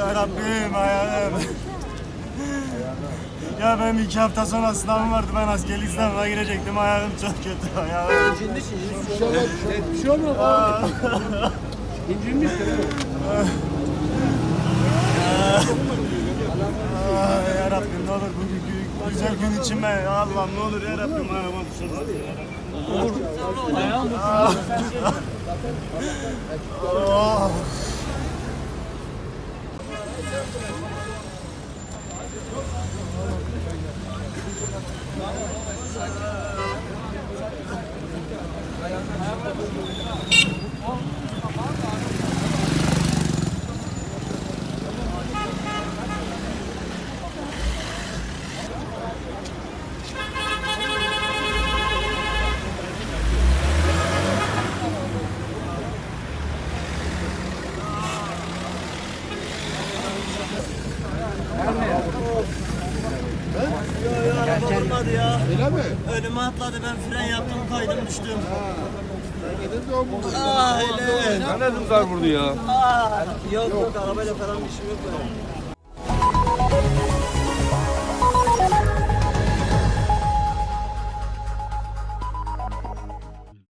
Ya Rabbim ayağım. Ya benim iki hafta sonra sınavım vardı. Ben askerlik sınavına girecektim. Ayağım çok kötü. Ayağım. Bir şey olmaz abi. İncinmiştir. Ay, ya Rabbim ne olur bu gü- güzel gün için ben Allah'ım ne olur ya Rabbim ayağıma düşürmesin ya Rabbim. Oh. Thank you. Araba olmadı ya. Öyle mi? Önüme atladı ben fren yaptım kaydım düştüm. Ah öyle. Ne dedim zar vurdu ya? Ah, yok yok arabayla falan bir şey yok. benim.